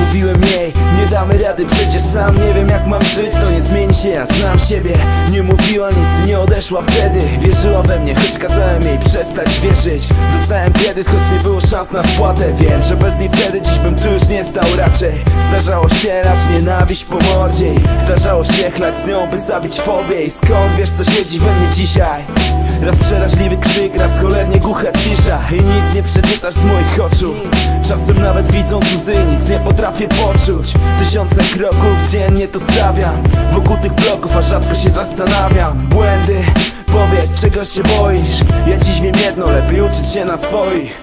Mówiłem jej, nie damy rady, przecież sam nie wiem jak mam żyć To nie zmieni się, ja znam siebie. Nie mówiła nic, nie odeszła wtedy Wierzyła we mnie, choć kazałem jej przestać wierzyć. Dostałem kredyt, choć nie było szans na spłatę Wiem, że bez niej wtedy dziś bym tu już nie stał. Raczej Zdarzało się lać nienawiść po mordzie Zdarzało się chlać z nią, by zabić fobię. I skąd wiesz co siedzi we mnie dzisiaj? Raz przeraźliwy krzyk, raz cholernie głucha cisza I nic nie przeczytasz z moich oczu. Czasem nawet widząc łzy nic nie potrafię poczuć. Tysiące kroków dziennie to stawiam Wokół tych bloków, a rzadko się zastanawiam. Błędy, czego się boisz. Ja dziś wiem jedno, lepiej uczyć się na swoich